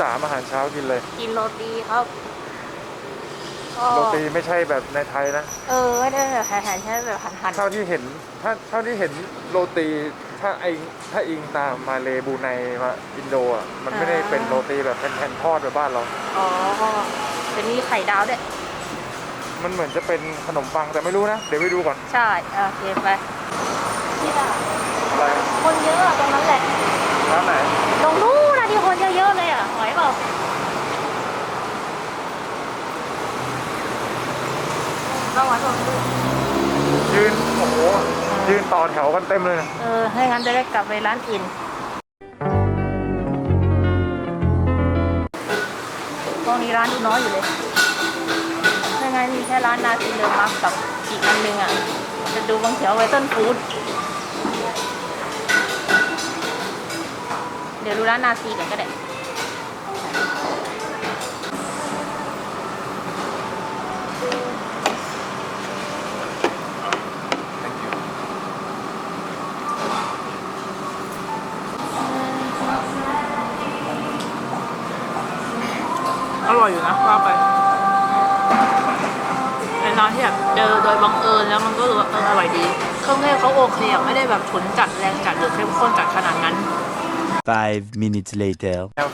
สามอาหารเช้ากินเลย กินโรตีครับก็โรตีไม่ใช่แบบในไทยนะ เออไม่ได้แบบหั่นๆใช่แบบหั่นเท่าที่เห็นถ้าเท่าที่เห็นโรตีถ้าไอถ้าอิงตามมาเลบรูไนมาอินโดอะมันไม่ได้เป็นโรตีแบบเป็นแผ่นทอดแบบบ้านเรา ๆอ๋อเป็นมีไข่ดาวด้วย มันเหมือนจะเป็นขนมปังแต่ไม่รู้นะ เดี๋ยวไปดูก่อนใช่โอเคไปเนี่ยอะไรคนเยอะอะตรงนั้นแหละร้านไหน ตรงนู้นนะที่คน เยอะๆเลยอะไหวเปล่าเข้ามาตรงนู้นยืน โอ้โห ยืนต่อแถวกันเต็มเลยนะเออให้งั้นจะได้กลับไปร้านอื่นตรงนี้ร้านดูน้อยอยู่เลยไม่งั้นมีแค่ร้านนาซีเลอมาร์กกับอีกอันหนึงอะ จะดูบางแถวไวต้นฟู้ด ดี๋ยวดูร้านนาซีกันก็ได้อร่อยอยู่นะว่าไปเป็นร้านที่แบบเจอโดยบังเอิญแล้วมันก็รู้ว่าเอออร่อยดี เครื่องเทศเขาโอเคอะไม่ได้แบบฉุนจัดแรงจัดหรือเข้มข้นจัดขนาดนั้น Five minutes later. have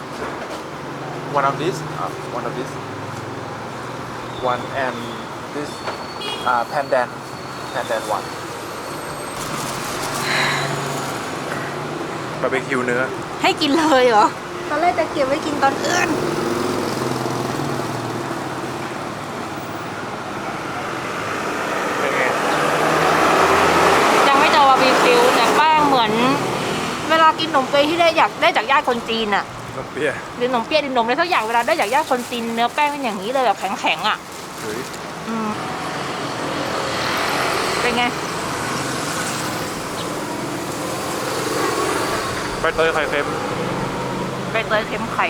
one of this uh, one of this one and this uh, pandan pandan one บาร์บีคิวเนื้อ ให้กินเลยเหรอ ตอนแรกจะเก็บไว้กินตอนอื่นเป็นไง ยังไม่เจอบาร์บีคิวแต่แป้งเหมือน เวลากินขนมเปี๊ยะที่ได้อยากได้จากญาติคนจีนอะนมเปี๊ยะหรือขนมเปี๊ยะหรือขนมอะไรสักอย่างเวลาได้จากญาติคนจีนเนื้อแป้งเป็นอย่างนี้เลยแบบแข็งๆอะเฮ้ยอืมเป็นไงใบเตยไข่เค็ม ใบเตยเค็มไข่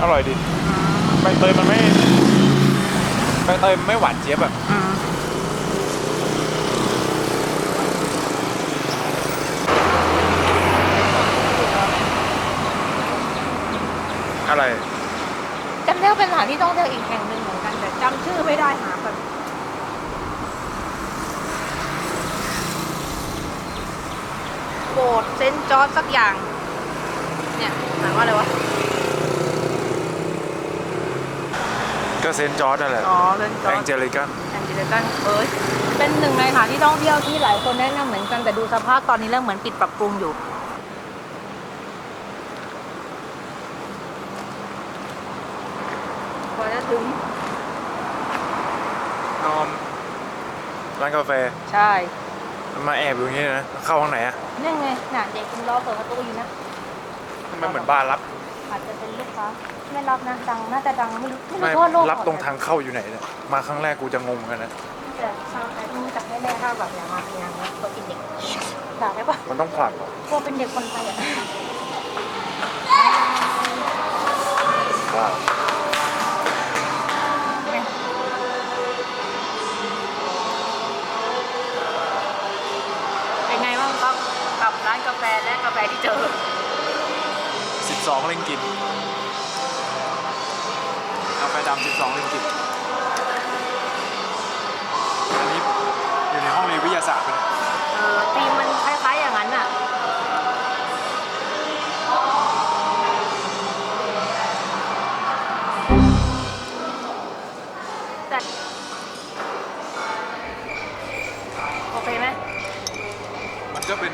อร่อยดีใบเตยมันไม่ใบเตยมันไม่หวานเจี๊ยบอะอื อะไร จำได้ว่าเป็นสถานที่ท่องเที่ยวอีกแห่งหนึ่งเหมือนกันแต่จำชื่อไม่ได้หาแบบโบสถ์เซนต์จอร์จสักอย่าง เนี่ยหมายว่าอะไรวะ ก็เซนต์จอร์ดนั่นแหละอ๋อเซนต์จอแอร์งจ เจลิกัน แอนเจลิกันเอิร์ธเป็นหนึ่งในสถานที่ท่องเที่ยวที่หลายคนแนะนำเหมือนกันแต่ดูสภาพตอนนี้เริ่มเหมือนปิดปรับปรุงอยู่ กว่าจะ ถึง นอมร้านกาแฟใช่มาแอบอยู่อย่างนี้นะเข้าห้องไหนอะนี่ไงน่ะเด็กคุณรอเปิดประตูอยู่นะทำไมเหมือนบ้านรับอาจจะเป็นลูกค้าไม่รับนะดังน่าจะดังไม่รู้ไม่ไม่รู้ทั่วโลกรับตรงทางเข้าอยู่ไหนเนี่ยมาครั้งแรกกูจะงงเหมือนกันนะแต่ชาวไทยมีจักแน่ๆถ้าแบบอย่างมาอย่างนี้เขาเป็นเด็กด่าได้ปะมันต้องผลักเหรอกลัวเป็นเด็กคนไทยอะ ว้าว 12 เล่งกินกาแฟดำ12 เล่งกินอันนี้อยู่ในห้องเรียนวิทยาศาสตร์ไปเลยเออตีมันคล้ายๆอย่างนั้นอะแต่โอเคไหมมันก็เป็น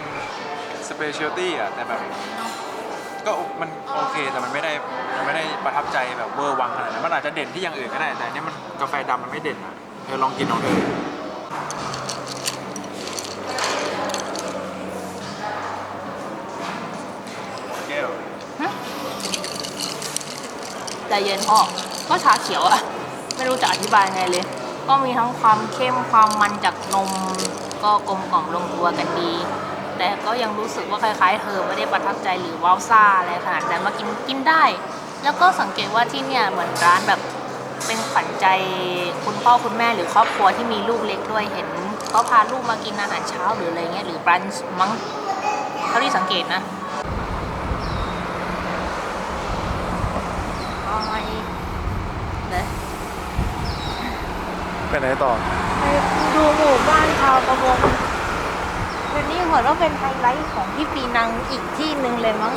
สเปเชียลตี้อะแต่แบบ ก็มันโอเคแต่มันไม่ได้มันไม่ได้ประทับใจแบบเวอร์วังขนาดนั้นมันอาจจะเด่นที่อย่างอื่นก็ได้แต่อันนี้มันกาแฟดำมันไม่เด่นอะเธอลองกินของเธอแก้วใจเย็นพ่อก็ชาเขียวอะไม่รู้จะอธิบายไงเลย ก็มีทั้งความเข้มความมันจากนม ก็กลมกล่อมลงตัวกันดี แต่ก็ยังรู้สึกว่าคล้ายๆเธอไม่ได้ประทับใจหรือว้าวซ่าอะไรขนาดนั้นมากินกินได้ แล้วก็สังเกตว่าที่เนี่ยเหมือนร้านแบบเป็นขวัญใจคุณพ่อคุณแม่หรือครอบครัวที่มีลูกเล็กด้วยเห็นเขาพาลูกมากินอาหารเช้าหรืออะไรเงี้ยหรือบรันช์มั้งเท่าที่สังเกตนะไหมเดี๋ยวไปไหนต่อ ไปดูหมู่บ้านชาวประมง ก็เป็นไฮไลท์ของที่ปีนังอีกที่หนึ่งเลยมั้ง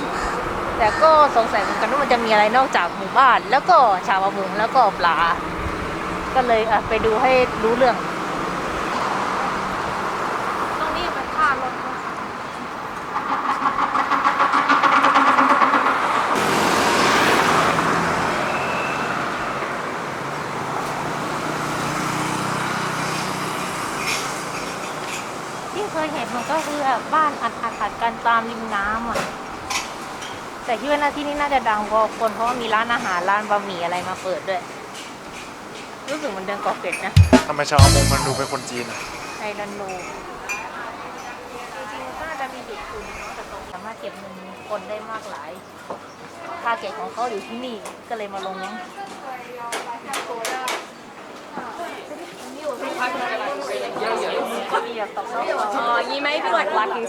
แต่ก็สงสัยเหมือนกันว่ามันจะมีอะไรนอกจากหมู่บ้าน แล้วก็ชาวประมงแล้วก็ปลา ก็เลยไปดูให้รู้เรื่อง ตรงนี้เป็นท่ารถนะคะ ที่เคยเห็นมันก็คือ แบบบ้านอัดอัดอัดกันตามริมน้ำอะ แต่ที่ว่าหน้าที่นี่น่าจะดังพอคนเพราะว่ามีร้านอาหารร้านบะหมี่อะไรมาเปิดด้วย รู้สึกเหมันเดินเกาะเกร็ดนะทำไมชาวประมงมันดูเป็นคนจีนอะไทยรันโนจริงๆมันก็น่าจะมีจุดคืนเนาะแต่ตรงสามารถเก็บเงินคนได้มากหลายทาร์เก็ตของเขาอยู่ที่นี่ก็เลยมาลงนี้มี 哦，你 maybe like lacking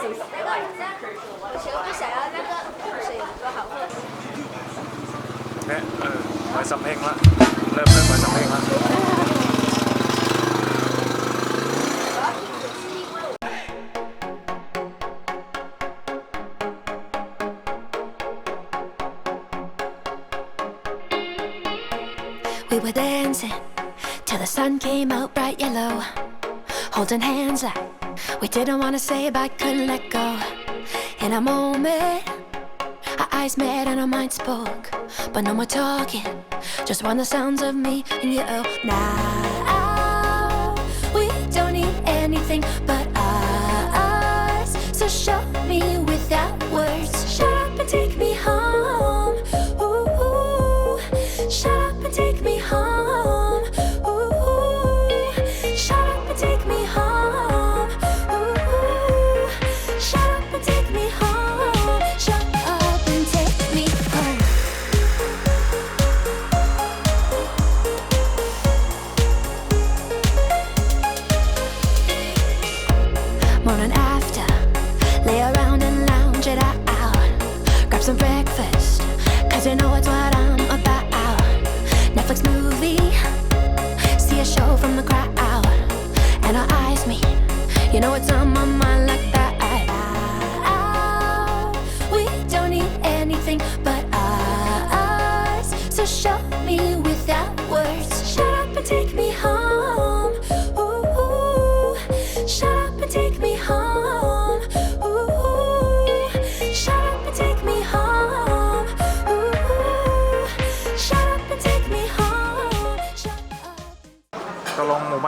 มือนำเพ็งละเริ่มเริ่มมื Holding hands like we didn't want to say but couldn't let go. In a moment, our eyes met and our minds spoke. But no more talking, just want the sounds of me and you. Now we don't need anything but us. So show me without words. Shut up and take me home.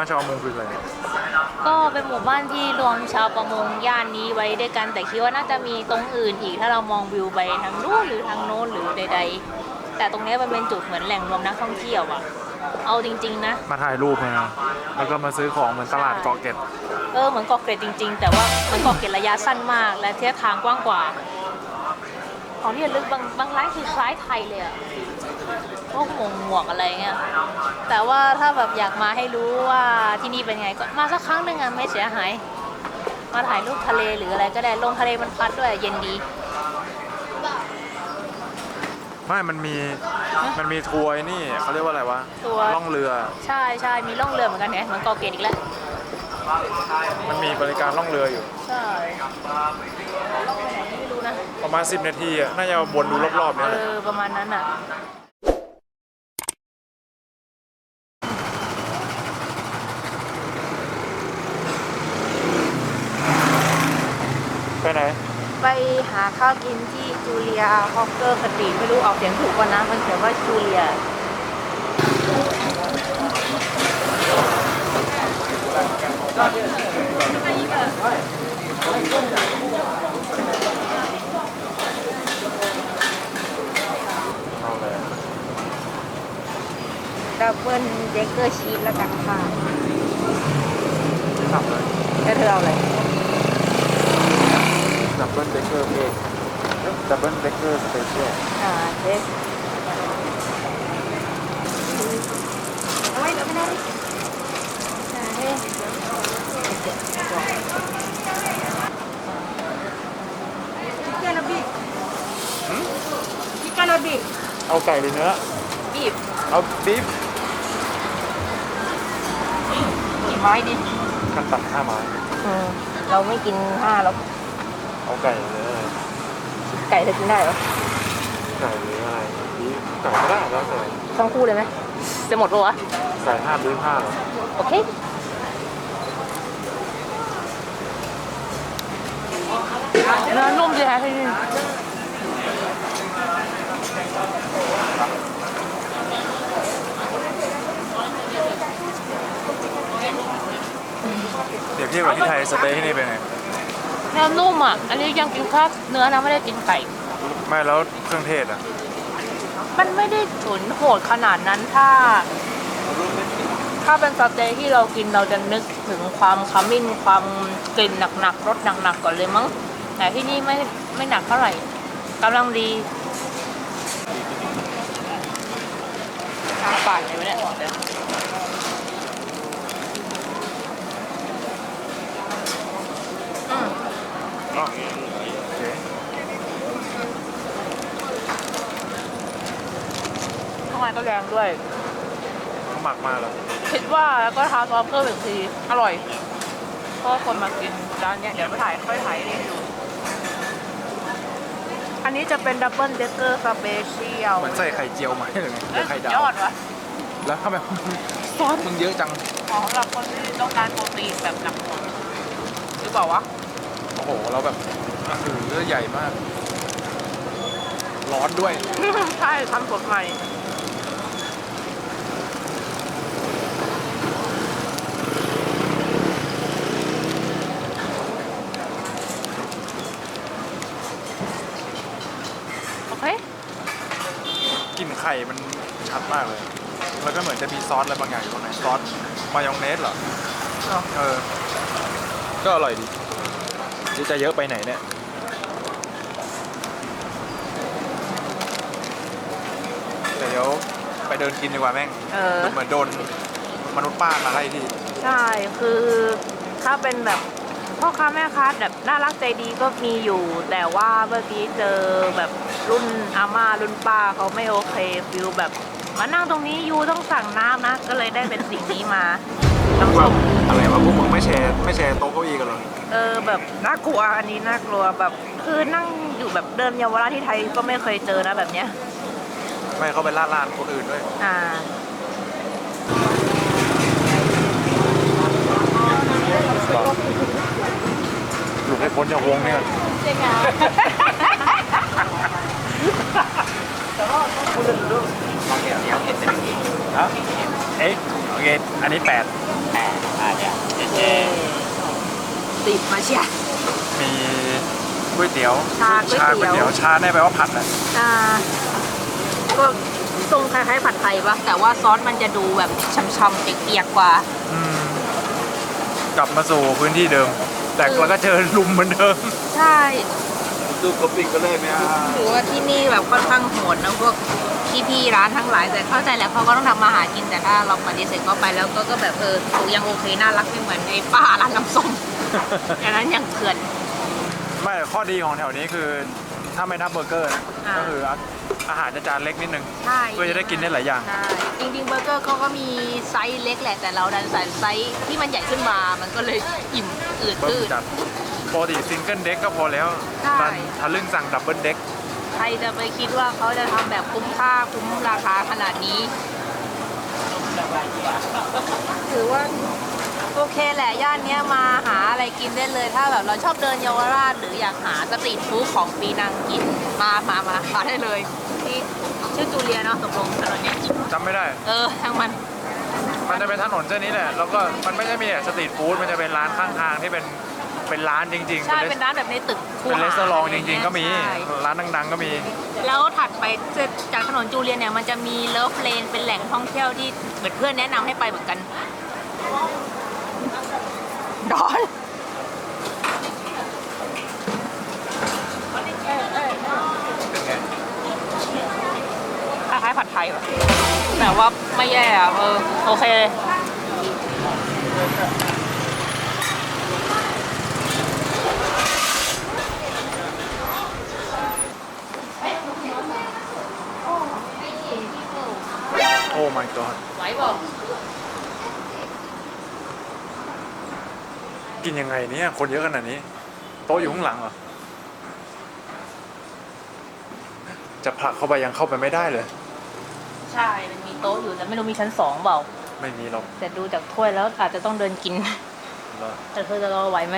านชาวประมงคืออะไรก็เป็นหมู่บ้านที่รวมชาวประมงย่านนี้ไว้ด้วยกัน แต่คิดว่าน่าจะมีตรงอื่นอีกถ้าเรามองวิวไปทางนู้นหรือทางโน้นหรือใด ๆ แต่ตรงเนี้ยมันเป็นจุดเหมือนแหล่งรวมนักท่องเที่ยวอะเอาจริง ๆ นะ มาถ่ายรูปมาแล้วก็มาซื้อของเหมือนตลาดเกาะเกร็ดเออเหมือนเกาะเกร็ดจริง ๆ แต่ว่ามันเกาะเกร็ดระยะสั้นมากและเทียบทางกว้างกว่าของที่ระลึกบางบางร้านคือคล้ายไทยเลยอะ พวกหมวกหมวกอะไรเงี้ย แต่ว่าถ้าแบบอยากมาให้รู้ว่าที่นี่เป็นไงก็มาสักครั้งหนึ่งอะไม่เสียหาย มาถ่ายรูปทะเลหรืออะไรก็ได้ ลงทะเลมันพัดด้วยเย็นดี ไม่มันมี มันมีทัวร์ไอ้นี่เขาเรียกว่าอะไรวะทัวร์ ล่องเรือ ใช่ใช่มีล่องเรือเหมือนกันเนี่ยเหมือนเกาะเกร็ดอีกแล้ว มันมีบริการล่องเรืออยู่ ใช่ล่องไปไหนไม่รู้นะ ประมาณ 10 นาทีอะน่าจะวนดูรอบๆเอเนี่ยแหละ อประมาณนั้นอะ ไปไหน ไป หาข้าวกินที่จูเลียฮอกเกอร์สตรีทไม่รู้ออกเสียงถูกป่ะนะ มันเขียนว่าจูเลียเอาเลยดับเบิลเดกเกอร์ชีสแล้วกันค่ะ สั่งเลย แล้วเธอเอาอะไร ดับเบิลเด กเกอร์เอกดับเบิลเดกเกอร์สเปเชียลอ่าเดสเอาไว้เดี๋ยวไม่ได้ดิใช่ชิคเก้นบิชิคเก้นบิเอาไก่หรือเนื้อ บีฟเอาบีฟกี่ไม้ดิขั้นต่ำห้าไม้เราไม่กินห้าแล้วเอาไก่เลย ไก่เธอกินได้เหรอไก่หรืออะไรบีฟไก่ก็ได้แล้วแต่ทั้งคู่เลยไหมจะหมดปะวะไก่ห้าบีฟห้าเหรอโอเคเนื้อนุ่มดีแท้ที่นี่เดี๋ยวเทียบกับที่ไทยสเต็กที่นี่เป็นไง เนื้อนุ่มอะ อันนี้ยังกินแค่เนื้อนะไม่ได้กินไก่ ไม่แล้วเครื่องเทศอะ มันไม่ได้ฉุนโหดขนาดนั้นถ้า ถ้าเป็นสเต็กที่เรากินเราจะนึกถึงความขมิ้นความกลิ่นหนักๆรสหนักๆก่อนเลยมั้ง แต่ที่นี่ไม่ไม่หนักเท่าไหร่กำลังดีชาป่านเลยวะเนี่ยเดี๋ยวอืม โอเค ข้างใน ก็แรงด้วยเขาหมักมาแล้วคิดว่าแล้วก็ทาซอสเพิ่มอีกทีอร่อยเพราะคนมากินร้านเนี้ยเดี๋ยวไปถ่ายค่อยถ่ายให้ดู อันนี้จะเป็นดับเบิลเดกเกอร์สเปเชียลเหมือนใส่ไข่เจียวไหมหรือไงหรือไข่ดายวอดวะแล้วทำไมซอสมึงเยอะจังของสำหรับคนที่ต้องการโปรตีนแบบหนักหน่วงหรือเปล่าวะโอ้โห เราแบบคือเลือใหญ่มาก ร้อนด้วย ใช่ทำสดใหม่ โอเค กลิ่นไข่มันชัดมากเลย แล้วก็ เหมือนจะมีซอสอะไรบางอย่างอยู่ข้างในซอสมายองเนสเหรอเหรอเออ ก็อร่อยดีจะเยอะไปไหนเนี่ยแต่เดี๋ยวไปเดินกินดีกว่าแม่งเออ เหมือนโดนมนุษย์ป้ามาไล่ที่ใช่ คือถ้าเป็นแบบพ่อค้าแม่ค้าแบบน่ารักใจดีก็มีอยู่ แต่ว่าเมื่อกี้เจอแบบรุ่นอาม่ารุ่นป้าเขาไม่โอเคฟิลแบบ มานั่งตรงนี้ยูต้องสั่งน้ำนะ ก็เลยได้เป็นสิ่งนี้มาน้ำส้มอะไรวะพวกมึงไม่แชร์ไม่แชร์โต๊ะเก้าอี้กันเหรอเออแบบน่ากลัวอันนี้น่ากลัวแบบ คือนั่งอยู่แบบเดินเยาวราชที่ไทยก็ไม่เคยเจอนะแบบเนี้ย ไม่เขาไปล่าลานคนอื่นด้วยอ่า หลุดให้พ้นจากวงเนี่ ยฮะเอ๊ะโอเค อันนี้แปดติดมาเชีย มีก๋วยเตี๋ยวชาก๋วยเตี๋ยว ก๋วยเตี๋ยวชาได้แปลว่าผัดอะอ่าก็ทรงคล้ายๆผัดไทยปะแต่ว่าซอสมันจะดูแบบช่ำๆเปียกๆกว่า อืมกลับมาสู่พื้นที่เดิม แต่เราก็เจอลุมเหมือนเดิม ใช่ ดูกระปิกก็เลยไหมอะถือว่าที่นี่แบบค่อนข้างโหดนะพวก พี่ๆร้านทั้งหลาย แต่เข้าใจแหล้วเขาก็ต้องทำมาหากินแต่ถ้าเราปฏิเสธเขาไปแล้วก็ก็แบบเออยังโอเคน่ารักไม่เหมือนไอ้ป้าร้านน้ำส้มอันนั้นยังเถื่อน ไม่แต่ข้อดีของแถวนี้คือ ถ้าไม่นับเบอร์เกอร์นะอ่า ก็คืออาหารจะจานเล็กนิดนึงใช่เพื่อจะได้กินได้หลายอย่าง ใช่จริงๆเบอร์เกอร์เขาก็มีไซส์เล็กแหละแต่เราดันใส่ไซส์ที่มันใหญ่ขึ้นมา มันก็เลยอิ่มอืดเบิ้ตืมดจัดปกติซิงเกิลเด็กก็พอแล้วใช่ร้านทะลึ่งสั่งดับเบิลเด็ก ใครจะไปคิดว่าเขาจะทำแบบคุ้มค่าคุ้มราคาขนาดนี้ ถือว่าโอเคแหละย่านเนี้ยมาหาอะไรกินได้เลย ถ้าแบบเราชอบเดินเยาวราชหรืออยากหาสตรีทฟู้ดของปีนังกินมามามามาได้เลยที่ชื่อจูเลียเนาะตกลงถนนเนี้ยจำไม่ได้ เออทั้งมัน มันจะเป็นถนนเส้นนี้แหละ แล้วก็มันไม่ใช่มีแต่สตรีทฟู้ด มันจะเป็นร้านข้างทางที่เป็น เป็นร้านจริงๆ ใช่เลสเป็นร้านแบบในตึกคูเป็นหา เลสเตอรองจริง ๆ ก็มี ใช่ ร้านดังๆ ก็มี แล้วถัดไปจากถนนจูเลียเนี่ยมันจะมีเลิฟเลนเป็นแหล่งท่องเที่ยวที่เหมือนเพื่อนแนะนำให้ไปเหมือนกันร้อนเป็นไงคล้ายๆผัดไทยว่ะแต่ว่าไม่แย่อะเออโอเคเลย โอ้ my god ไหวบอกกินยังไงเนี่ยคนเยอะขนาดนี้ โต๊ะอยู่ข้างหลังเหรอ จะผลักเข้าไปยังเข้าไปไม่ได้เลย ใช่ มันมีโต๊ะอยู่แต่ไม่รู้มีชั้นสองเปล่า ไม่มีหรอกแต่ดูจากถ้วยแล้วอาจจะต้องเดินกิน เหรอแต่เธอจะรอไหวไหม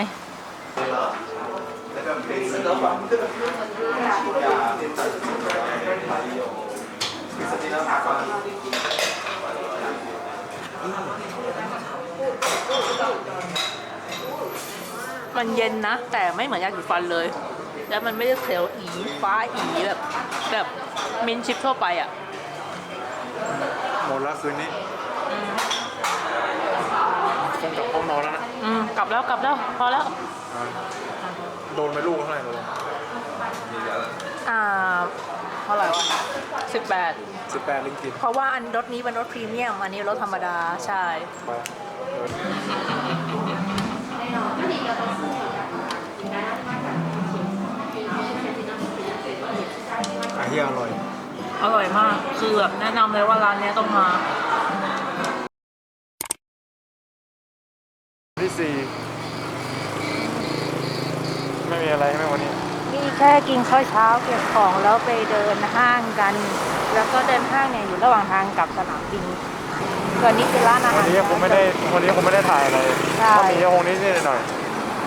มันเย็นนะ แต่ไม่เหมือนยาสีฟันเลย แล้วมันไม่ได้เขียวอีฟ้าอีแบบ แบบมินท์ชิปทั่วไปอะ หมดแล้วคืนนี้คงกลับห้องนอนแล้วนะอืมกลับแล้วกลับแล้วพอแล้วอ่าโดนไปลูกเท่าไหร่ตัวอ่าเท่าไหร่วะสิบแปดสิบแปดลิงกิตเพราะว่าอันรถนี้เป็นรถพรีเมียม อันนี้รถธรรมดาใช่ไปอาที่อร่อย อร่อยมาก คือแบบแนะนำเลยว่าร้านเนี้ยต้องมา ที่สี่ไม่มีอะไรใช่ไหมวันนี้นี่ แค่กินข้าวเช้าเก็บของแล้วไปเดินห้างกัน แล้วก็เดินห้างเนี่ยอยู่ระหว่างทางกลับสนามบินส่วนนี้คือร้านอาหารวันนี้คงไม่ได้วันนี้คงไม่ได้ถ่ายอะไรใช่ถ้ามีก็คงนิดนิดหน่อย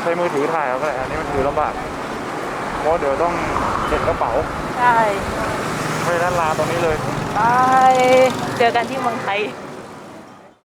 ใช้มือถือถ่ายเอาก็ได้อันนี้มันถือลำบากเพราะเดี๋ยวต้องเก็บกระเป๋าใช่เพราะฉะนั้นลาตรงนี้เลยไปเจอกันที่เมืองไทยบ